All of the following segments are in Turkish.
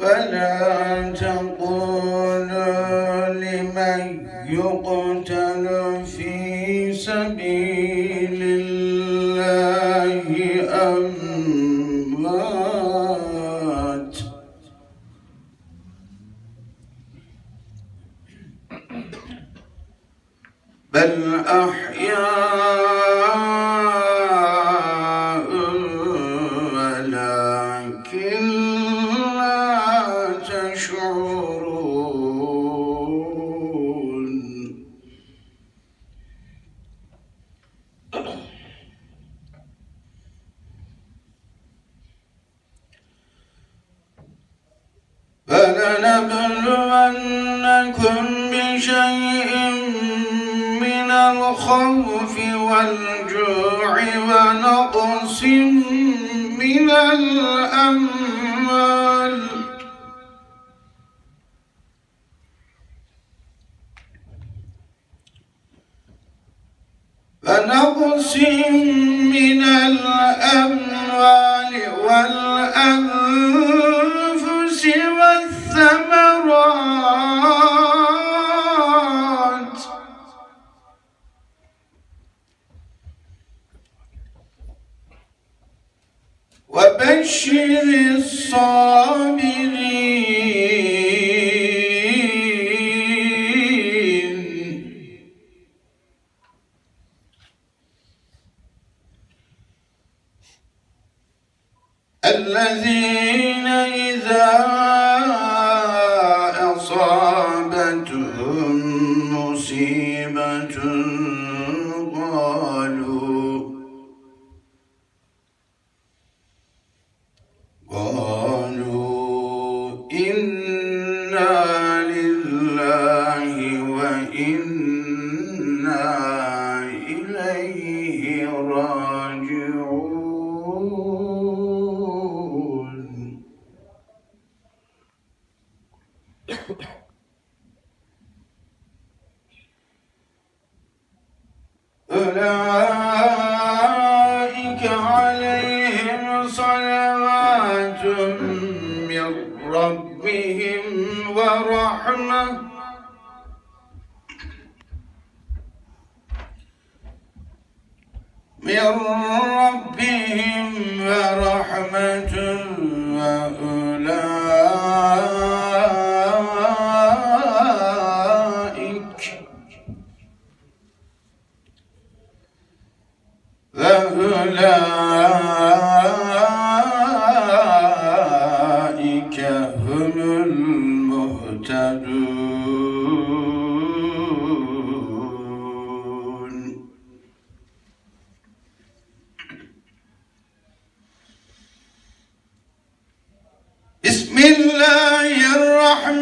ولا تقولوا لمن يقتل في سبيل الله أموات. بل أحياء الخوف والجوع ونقص من الأموال. ونقص من الأموال. وبشر الصابرين. الذين إذا عليهم صلوات من ربهم ورحمة. من ربهم ورحمة وأولئك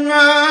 الرحمن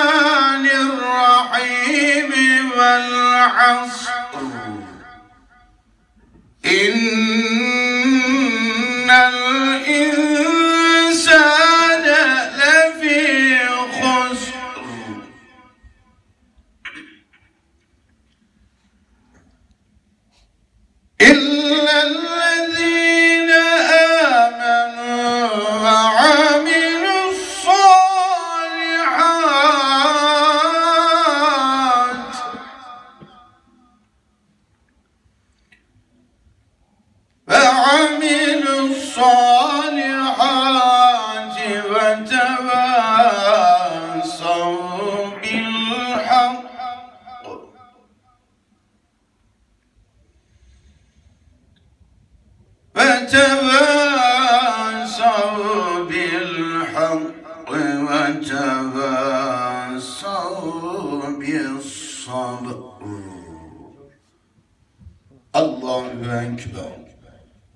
ekber.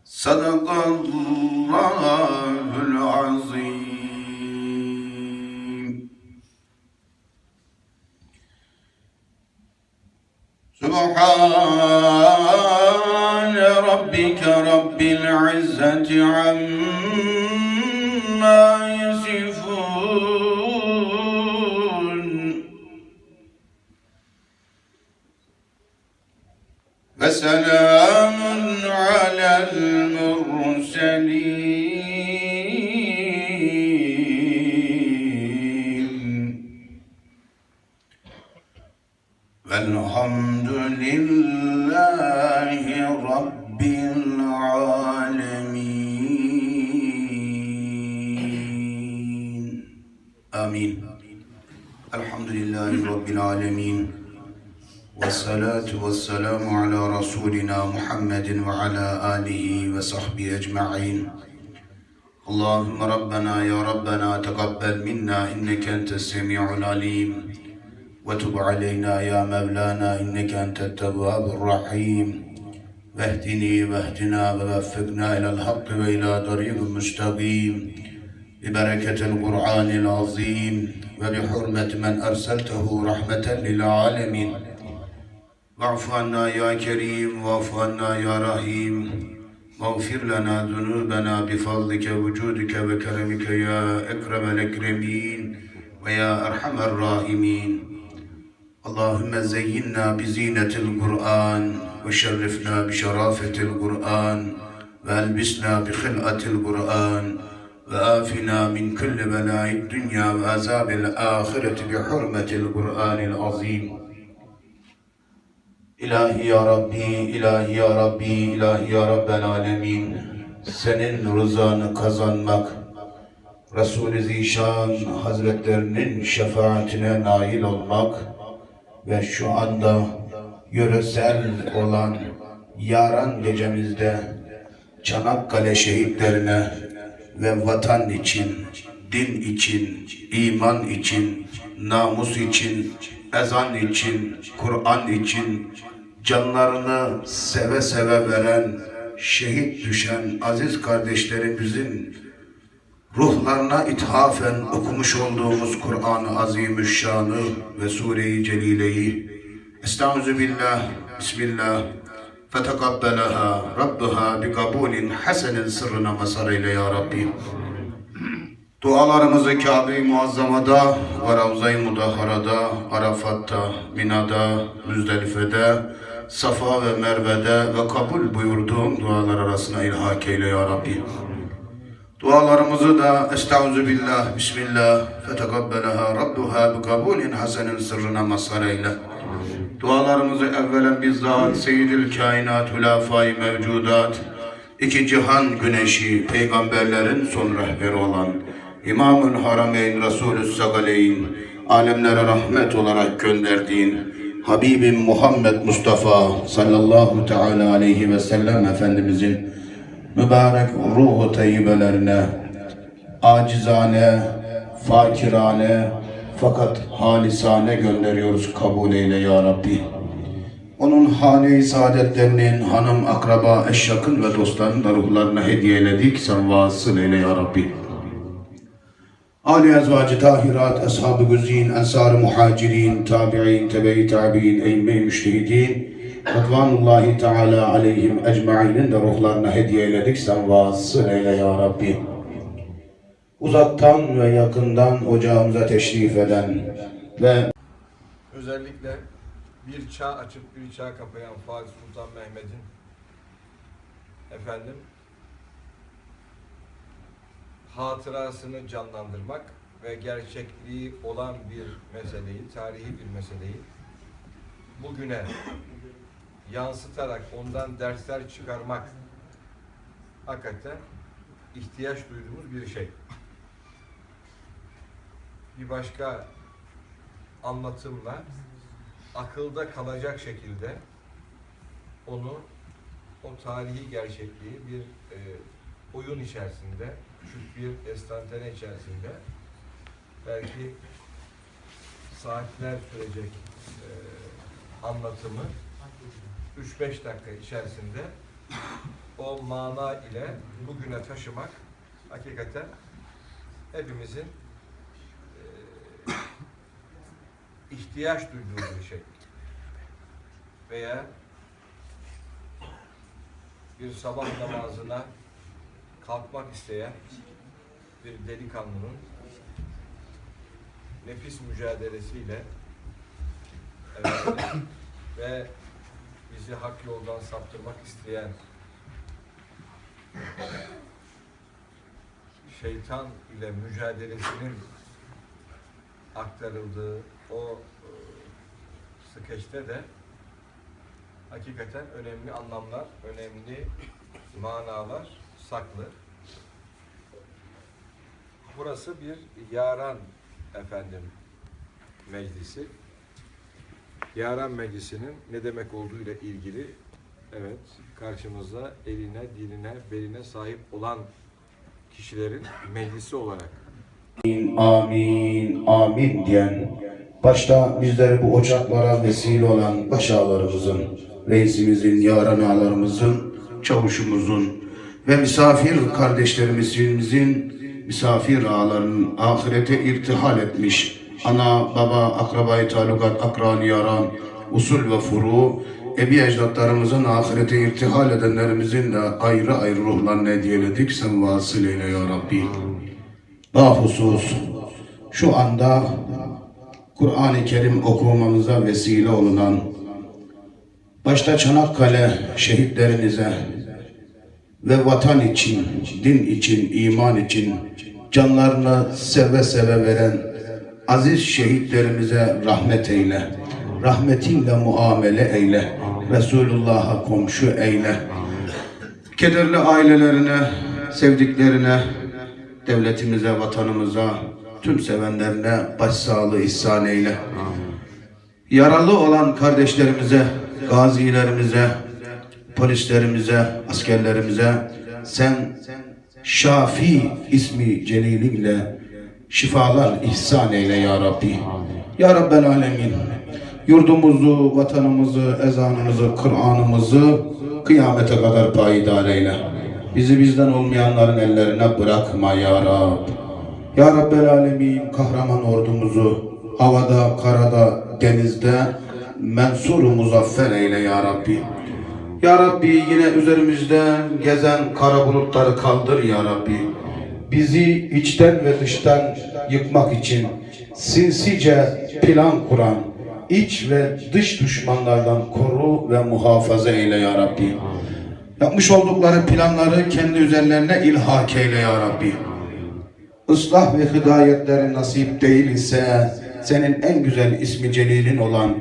Sadakallahul azim. Subhan وسلام على المرسلين وصحبه أجمعين اللهم ربنا يا ربنا تقبل منا إنك أنت السميع العليم وتب علينا يا مولانا إنك أنت التواب الرحيم واهدني واهدنا ووفقنا إلى الحق وإلى طريق مستقيم ببركة القرآن العظيم وبحرمة من أرسلته رحمة للعالمين واعف عنا يا كريم واعف عنا يا رحيم واغفر لنا ذنوبنا بفضلك وجودك وكرمك يا أكرم الأكرمين ويا أرحم الراحمين اللهم زينا بزينة القرآن وشرفنا بشرافة القرآن وألبسنا بخلعة القرآن وآفنا من كل بلاء الدنيا وعذاب الآخرة بحرمة القرآن العظيم İlahi ya Rabbi, ilahi ya Rabbi, ilahi ya Rabbel Alemin. Senin rızanı kazanmak, Resul-i Zişan Hazretlerinin şefaatine nail olmak ve şu anda yöresel olan Yaran gecemizde Çanakkale şehitlerine ve vatan için, din için, iman için, namus için, ezan için, Kur'an için canlarını seve seve veren, şehit düşen aziz kardeşlerimizin ruhlarına ithafen okumuş olduğumuz Kur'an-ı Azimüşşan'ı ve Sure-i Celile'yi Estaizu billah, Bismillah bi kabulin hasenin sırrına mazhar eyle ya Rabbi. Dualarımızı Kabe-i Muazzama'da ve Ravza-i Mudahhara'da, Arafat'ta, Mina'da, Müzdelife'de, Safa ve Merve'de ve kabul buyurduğum dualar arasına ilhak eyle ya Rabbi. Dualarımızı da Estaizu billah, Bismillah, fetekabbelaha Rabbuha bi kabulin hasenin sırrına mazhar eyle. Dualarımızı evvelen bizzat Seyyidül Kainat Hülafai Mevcudat, iki cihan güneşi, peygamberlerin son rehberi olan İmamül Harameyn Resulü Sagaleyn, alemlere rahmet olarak gönderdiğin Habibim Muhammed Mustafa sallallahu teala aleyhi ve sellem Efendimizin mübarek ruhu teyyibelerine acizane, fakirane fakat halisane gönderiyoruz kabul eyle ya Rabbi. Onun hane-i saadetlerinin hanım, akraba, eşyakın ve dostlarının da ruhlarına hediye eyledik. Sen vasıl eyle ya Rabbi. Ali ezvacı tahirat, ashab-ı güzin, ensar-ı muhacirin, tabi'in, tebe-i tabi'in, eyyme-i müştehidin, Rıdvanullahi Teala aleyhim ecmainin de ruhlarına hediye eyledik. Sen vasıl eyle ya Rabbi. Uzaktan ve yakından ocağımıza teşrif eden ve Özellikle bir çağ açıp bir çağ kapayan Fatih Sultan Mehmet'in efendim hatırasını canlandırmak ve gerçekliği olan bir meseleyi, tarihi bir meseleyi bugüne yansıtarak ondan dersler çıkarmak hakikaten ihtiyaç duyduğumuz bir şey. Bir başka anlatımla akılda kalacak şekilde onu o tarihi gerçekliği bir e, oyun içerisinde, küçük bir estantane içerisinde belki saatler sürecek e, anlatımı 3-5 dakika içerisinde o mana ile bugüne taşımak hakikaten hepimizin e, ihtiyaç duyduğu bir şey. Veya bir sabah namazına kalkmak isteyen bir delikanlının nefis mücadelesiyle ve bizi hak yoldan saptırmak isteyen şeytan ile mücadelesinin aktarıldığı o e, skeçte de hakikaten önemli anlamlar, önemli manalar saklı. Burası bir yaran efendim meclisi. Yaran Meclisi'nin ne demek olduğu ile ilgili evet karşımızda eline, diline, beline sahip olan kişilerin meclisi olarak Amin, amin diyen, başta bizleri bu ocaklara vesile olan başağlarımızın, reisimizin, yaran ağalarımızın, çavuşumuzun ve misafir kardeşlerimizin, misafir ağalarının ahirete irtihal etmiş, ana, baba, akrabayı talukat, akran, yaran, usul ve furu, ebi ecdatlarımızın ahirete irtihal edenlerimizin de ayrı ayrı ruhlarını hediyeledik. Sen vasıl eyle ya Rabbi. Bahusus şu anda Kur'an-ı Kerim okumamıza vesile olunan başta Çanakkale şehitlerinize ve vatan için, din için, iman için canlarını seve seve veren aziz şehitlerimize rahmet eyle. Rahmetinle muamele eyle. Resulullah'a komşu eyle. Kederli ailelerine, sevdiklerine, devletimize, vatanımıza, tüm sevenlerine başsağlığı ihsan eyle. Yaralı olan kardeşlerimize, gazilerimize, polislerimize, askerlerimize sen Şafi ismi celilinle şifalar ihsan eyle ya Rabbi. Ya Rabbel Alemin. Yurdumuzu, vatanımızı, ezanımızı, Kur'an'ımızı kıyamete kadar payidar eyle. Bizi bizden olmayanların ellerine bırakma ya Rab. Ya Rabbel Alemin kahraman ordumuzu havada, karada, denizde mensur muzaffer eyle ya Rabbi. Ya Rabbi yine üzerimizden gezen kara bulutları kaldır ya Rabbi. Bizi içten ve dıştan yıkmak için sinsice plan kuran iç ve dış düşmanlardan koru ve muhafaza eyle ya Rabbi. Yapmış oldukları planları kendi üzerlerine ilhak eyle ya Rabbi. Islah ve hidayetleri nasip değil ise senin en güzel ismi celilin olan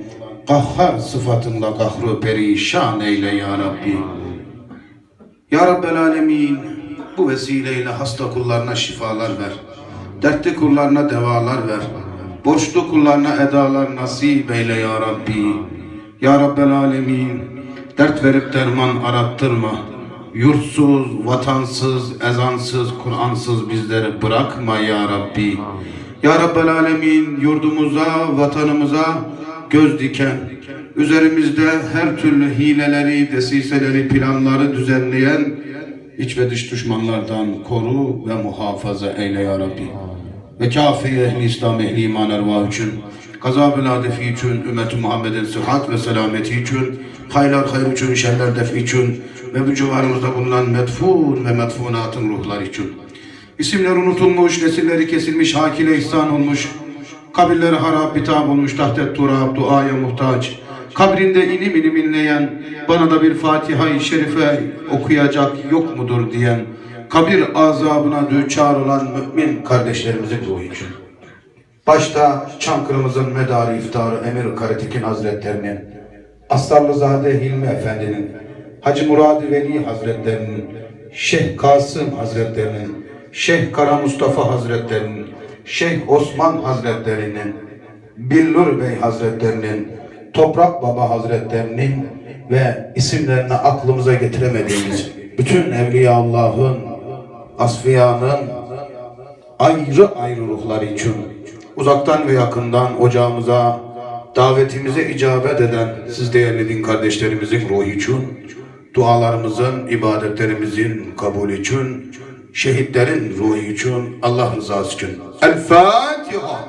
kahhar sıfatınla kahru perişan eyle ya Rabbi. Ya Rabbel Alemin bu vesileyle hasta kullarına şifalar ver. Dertli kullarına devalar ver. Borçlu kullarına edalar nasip eyle ya Rabbi. Ya Rabbel Alemin dert verip derman arattırma. Yurtsuz, vatansız, ezansız, Kur'ansız bizleri bırakma ya Rabbi. Ya Rabbel Alemin yurdumuza, vatanımıza göz diken, üzerimizde her türlü hileleri, desiseleri, planları düzenleyen iç ve dış düşmanlardan koru ve muhafaza eyle ya Rabbi. Ve kafi ehli İslam, ehli iman ervah için, kaza beladefi için, ümmeti Muhammed'in sıhhat ve selameti için, hayırlar hayır için, şerler defi için ve bu civarımızda bulunan medfun ve medfunatın ruhları için. İsimler unutulmuş, nesilleri kesilmiş, hakile ihsan olmuş, kabirleri harap bitap olmuş, tahtet turab, duaya muhtaç, kabrinde ilim ilim inleyen, bana da bir Fatiha-i Şerife okuyacak yok mudur diyen, kabir azabına düçar olan mümin kardeşlerimizin ruhu için. Başta Çankırı'mızın medarı iftarı Emir Karatekin Hazretlerinin, Astarlızade Hilmi Efendi'nin, Hacı Muradi Veli Hazretlerinin, Şeyh Kasım Hazretlerinin, Şeyh Kara Mustafa Hazretlerinin, Şeyh Osman Hazretlerinin, Billur Bey Hazretlerinin, Toprak Baba Hazretlerinin ve isimlerini aklımıza getiremediğimiz bütün Evliya Allah'ın, Asfiyanın ayrı ayrı ruhları için uzaktan ve yakından ocağımıza davetimize icabet eden siz değerli din kardeşlerimizin ruhu için dualarımızın, ibadetlerimizin kabul için şehitlerin ruhu için Allah rızası için El Fatiha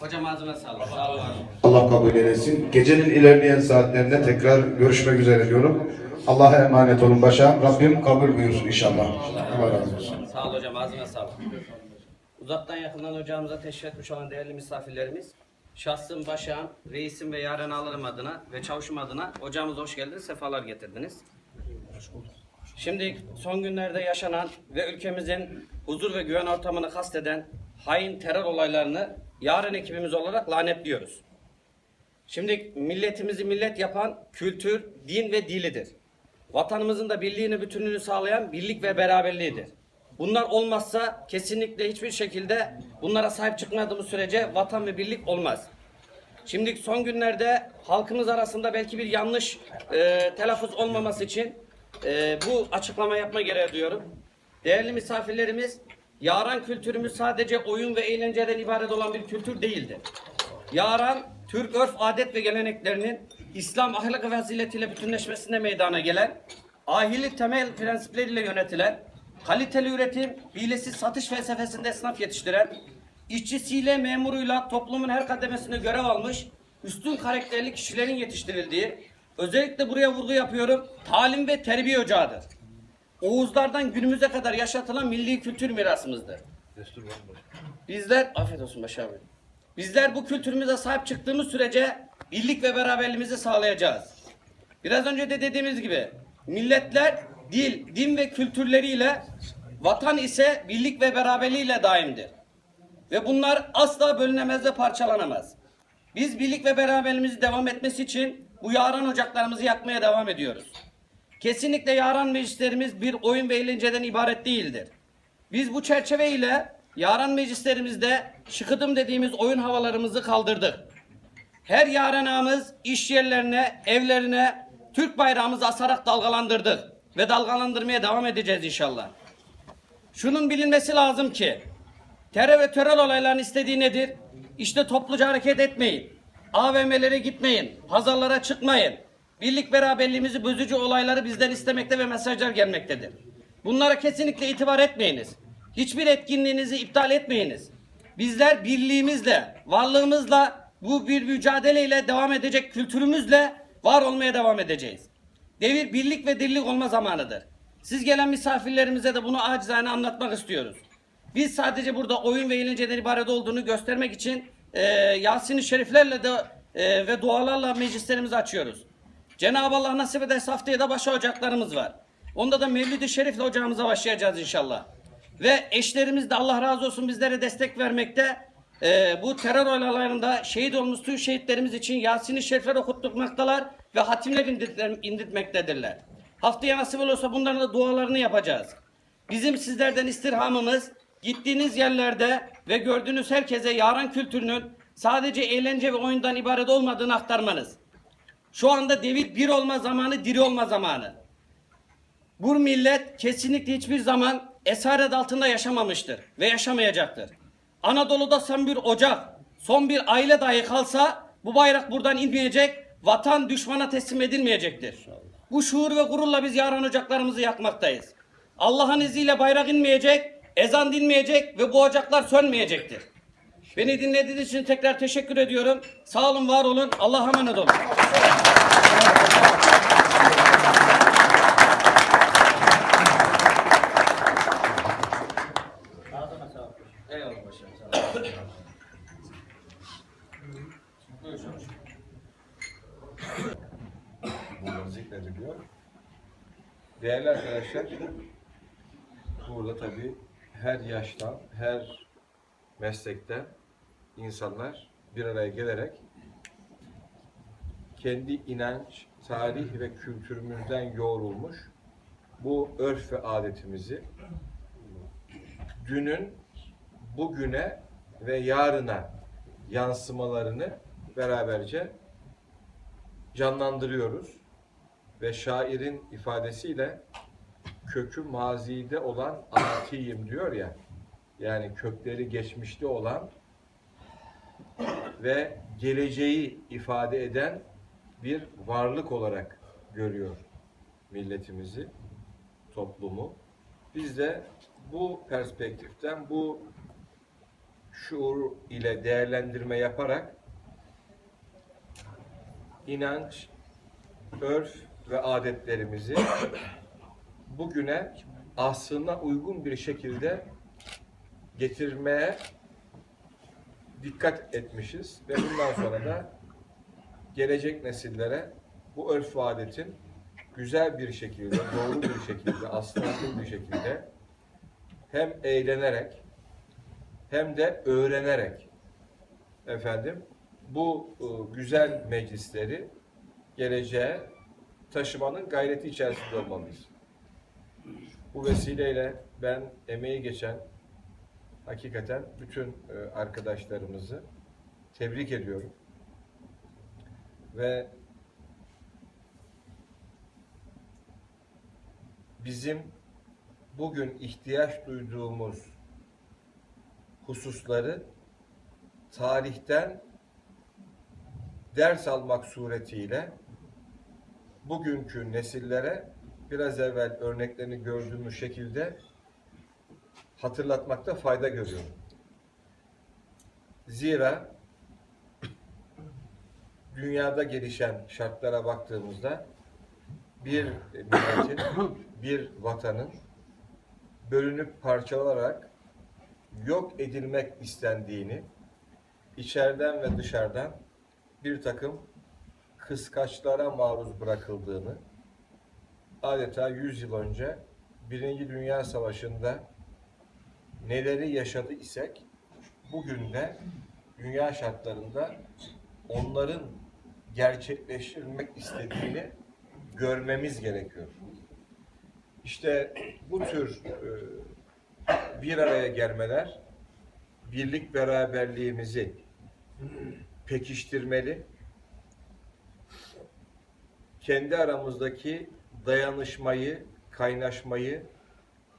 Hocam ağzına sağlık. Sağ olun. Allah kabul eylesin. Gecenin ilerleyen saatlerinde tekrar görüşmek üzere diyorum. Allah'a emanet olun başa. Rabbim kabul buyursun inşallah. Allah razı olsun. Sağ ol hocam ağzına sağlık. Uzaktan yakından ocağımıza teşrif etmiş olan değerli misafirlerimiz, şahsım, başağım, reisim ve yaren ağlarım adına ve çavuşum adına ocağımıza hoş geldiniz, sefalar getirdiniz. Şimdi son günlerde yaşanan ve ülkemizin huzur ve güven ortamını kasteden hain terör olaylarını yarın ekibimiz olarak lanetliyoruz. Şimdi milletimizi millet yapan kültür, din ve dilidir. vatanımızın da birliğini, bütünlüğünü sağlayan birlik ve beraberliğidir. Bunlar olmazsa kesinlikle hiçbir şekilde bunlara sahip çıkmadığımız sürece vatan ve birlik olmaz. Şimdi son günlerde halkımız arasında belki bir yanlış e, telaffuz olmaması için e, bu açıklama yapma gereği duyuyorum. Değerli misafirlerimiz, yaran kültürümüz sadece oyun ve eğlenceden ibaret olan bir kültür değildir. Yaran, Türk örf, adet ve geleneklerinin İslam ahlak ve faziletiyle bütünleşmesinde meydana gelen, ahilik temel prensipleriyle yönetilen, kaliteli üretim, hilesiz satış felsefesinde esnaf yetiştiren, işçisiyle, memuruyla toplumun her kademesinde görev almış, üstün karakterli kişilerin yetiştirildiği, özellikle buraya vurgu yapıyorum, talim ve terbiye ocağıdır. Oğuzlardan günümüze kadar yaşatılan milli kültür mirasımızdır. Bizler, afiyet olsun Başar Bey. Bizler bu kültürümüze sahip çıktığımız sürece birlik ve beraberliğimizi sağlayacağız. Biraz önce de dediğimiz gibi milletler dil, din ve kültürleriyle, vatan ise birlik ve beraberliğiyle daimdir. Ve bunlar asla bölünemez ve parçalanamaz. Biz birlik ve beraberliğimizi devam etmesi için bu yaran ocaklarımızı yakmaya devam ediyoruz. Kesinlikle yaran meclislerimiz bir oyun ve eğlenceden ibaret değildir. Biz bu çerçeve ile yaran meclislerimizde şıkıdım dediğimiz oyun havalarımızı kaldırdık. Her yarenamız iş yerlerine, evlerine Türk bayrağımızı asarak dalgalandırdık ve dalgalandırmaya devam edeceğiz inşallah. Şunun bilinmesi lazım ki terör ve terör olaylarının istediği nedir? İşte topluca hareket etmeyin. AVM'lere gitmeyin. Pazarlara çıkmayın. Birlik beraberliğimizi bözücü olayları bizden istemekte ve mesajlar gelmektedir. Bunlara kesinlikle itibar etmeyiniz. Hiçbir etkinliğinizi iptal etmeyiniz. Bizler birliğimizle, varlığımızla, bu bir mücadeleyle devam edecek kültürümüzle var olmaya devam edeceğiz. Devir birlik ve dirlik olma zamanıdır. Siz gelen misafirlerimize de bunu acizane anlatmak istiyoruz. Biz sadece burada oyun ve eğlenceden ibaret olduğunu göstermek için e, Yasin-i Şeriflerle de e, ve dualarla meclislerimizi açıyoruz. Cenab-ı Allah nasip ederse haftaya da başa ocaklarımız var. Onda da Mevlid-i Şerif'le ocağımıza başlayacağız inşallah. Ve eşlerimiz de Allah razı olsun bizlere destek vermekte. Ee, bu terör olaylarında şehit olmuş tüm şehitlerimiz için Yasin-i Şerifler okutturmaktalar ve hatimler indirtmektedirler. Haftaya nasip olursa bunların da dualarını yapacağız. Bizim sizlerden istirhamımız gittiğiniz yerlerde ve gördüğünüz herkese yaran kültürünün sadece eğlence ve oyundan ibaret olmadığını aktarmanız. Şu anda devir bir olma zamanı, diri olma zamanı. Bu millet kesinlikle hiçbir zaman esaret altında yaşamamıştır ve yaşamayacaktır. Anadolu'da son bir ocak, son bir aile dahi kalsa bu bayrak buradan inmeyecek, vatan düşmana teslim edilmeyecektir. Bu şuur ve gururla biz yarın ocaklarımızı yakmaktayız. Allah'ın izniyle bayrak inmeyecek, ezan dinmeyecek ve bu ocaklar sönmeyecektir. Beni dinlediğiniz için tekrar teşekkür ediyorum. Sağ olun, var olun. Allah'a emanet olun. Zikrediliyor. Değerli arkadaşlar, burada tabii her yaştan, her meslekten insanlar bir araya gelerek kendi inanç, tarih ve kültürümüzden yoğrulmuş bu örf ve adetimizi dünün bugüne ve yarına yansımalarını beraberce canlandırıyoruz ve şairin ifadesiyle kökü mazide olan atiyim diyor ya yani kökleri geçmişte olan ve geleceği ifade eden bir varlık olarak görüyor milletimizi, toplumu. Biz de bu perspektiften, bu şuur ile değerlendirme yaparak inanç, örf ve adetlerimizi bugüne aslına uygun bir şekilde getirmeye dikkat etmişiz ve bundan sonra da gelecek nesillere bu örf ve adetin güzel bir şekilde, doğru bir şekilde, aslına uygun bir şekilde hem eğlenerek hem de öğrenerek efendim bu e, güzel meclisleri geleceğe taşımanın gayreti içerisinde olmalıyız. Bu vesileyle ben emeği geçen hakikaten bütün e, arkadaşlarımızı tebrik ediyorum. Ve bizim bugün ihtiyaç duyduğumuz hususları tarihten ders almak suretiyle bugünkü nesillere biraz evvel örneklerini gördüğümüz şekilde hatırlatmakta fayda görüyorum. Zira dünyada gelişen şartlara baktığımızda bir milletin, bir vatanın bölünüp parçalanarak yok edilmek istendiğini, içeriden ve dışarıdan bir takım kıskaçlara maruz bırakıldığını, adeta 100 yıl önce Birinci Dünya Savaşı'nda neleri yaşadı isek, bugün de dünya şartlarında onların gerçekleştirilmek istediğini görmemiz gerekiyor. İşte bu tür e, bir araya gelmeler birlik beraberliğimizi pekiştirmeli. Kendi aramızdaki dayanışmayı, kaynaşmayı,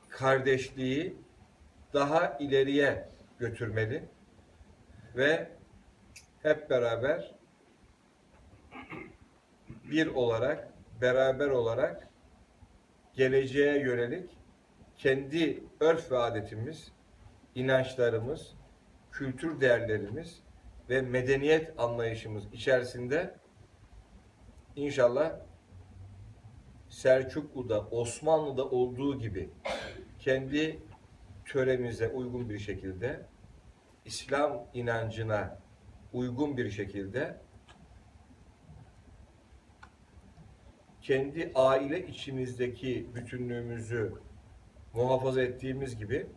kardeşliği daha ileriye götürmeli ve hep beraber bir olarak, beraber olarak geleceğe yönelik kendi örf ve adetimiz, inançlarımız, kültür değerlerimiz ve medeniyet anlayışımız içerisinde inşallah Selçuklu'da, Osmanlı'da olduğu gibi kendi töremize uygun bir şekilde, İslam inancına uygun bir şekilde kendi aile içimizdeki bütünlüğümüzü muhafaza ettiğimiz gibi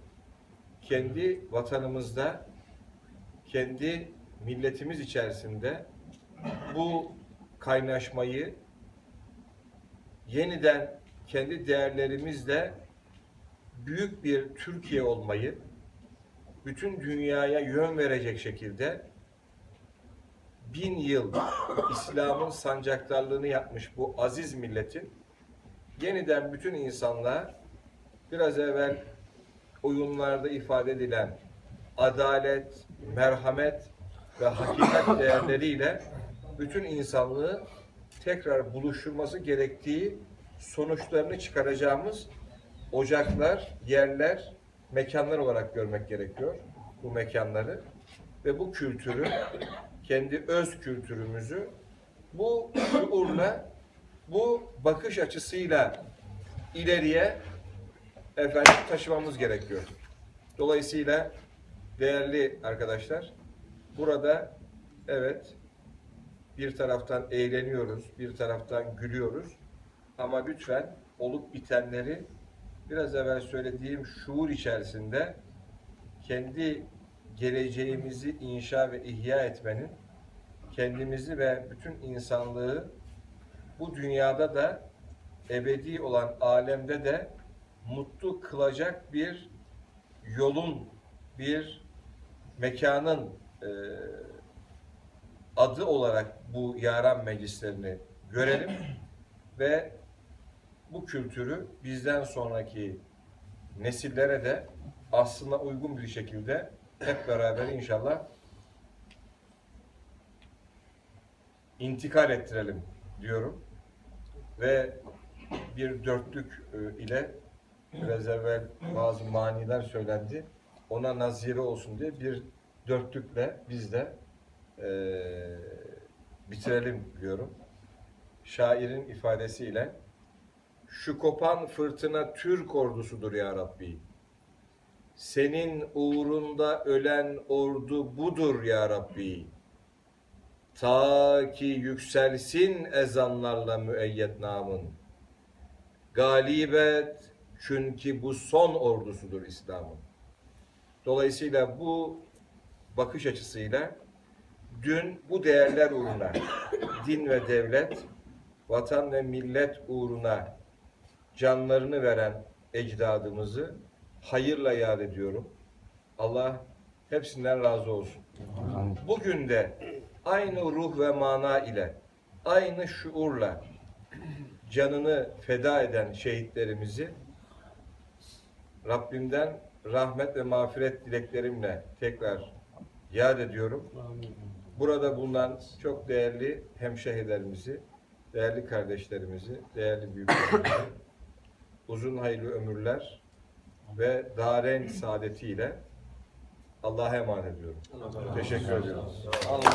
kendi vatanımızda, kendi milletimiz içerisinde bu kaynaşmayı yeniden kendi değerlerimizle büyük bir Türkiye olmayı bütün dünyaya yön verecek şekilde bin yıl İslam'ın sancaktarlığını yapmış bu aziz milletin yeniden bütün insanlığa biraz evvel oyunlarda ifade edilen adalet, merhamet ve hakikat değerleriyle bütün insanlığı tekrar buluşturması gerektiği sonuçlarını çıkaracağımız ocaklar, yerler, mekanlar olarak görmek gerekiyor bu mekanları ve bu kültürü, kendi öz kültürümüzü bu şuurla, bu bakış açısıyla ileriye efendim taşımamız gerekiyor. Dolayısıyla değerli arkadaşlar, burada evet bir taraftan eğleniyoruz, bir taraftan gülüyoruz. Ama lütfen olup bitenleri biraz evvel söylediğim şuur içerisinde kendi geleceğimizi inşa ve ihya etmenin kendimizi ve bütün insanlığı bu dünyada da ebedi olan alemde de mutlu kılacak bir yolun, bir mekanın e, adı olarak bu yaran meclislerini görelim ve bu kültürü bizden sonraki nesillere de aslında uygun bir şekilde hep beraber inşallah intikal ettirelim diyorum. Ve bir dörtlük e, ile biraz evvel bazı maniler söylendi. Ona nazire olsun diye bir dörtlükle biz de e, bitirelim diyorum. Şairin ifadesiyle şu kopan fırtına Türk ordusudur ya Rabbi. Senin uğrunda ölen ordu budur ya Rabbi. Ta ki yükselsin ezanlarla müeyyet namın. Galibet çünkü bu son ordusudur İslam'ın. Dolayısıyla bu bakış açısıyla dün bu değerler uğruna din ve devlet vatan ve millet uğruna canlarını veren ecdadımızı hayırla yad ediyorum. Allah hepsinden razı olsun. Bugün de aynı ruh ve mana ile, aynı şuurla canını feda eden şehitlerimizi Rabbimden rahmet ve mağfiret dileklerimle tekrar yad ediyorum. Burada bulunan çok değerli hemşehrilerimizi, değerli kardeşlerimizi, değerli büyüklerimizi uzun hayırlı ömürler ve daren saadetiyle Allah'a emanet ediyorum. Teşekkür ediyorum. Allah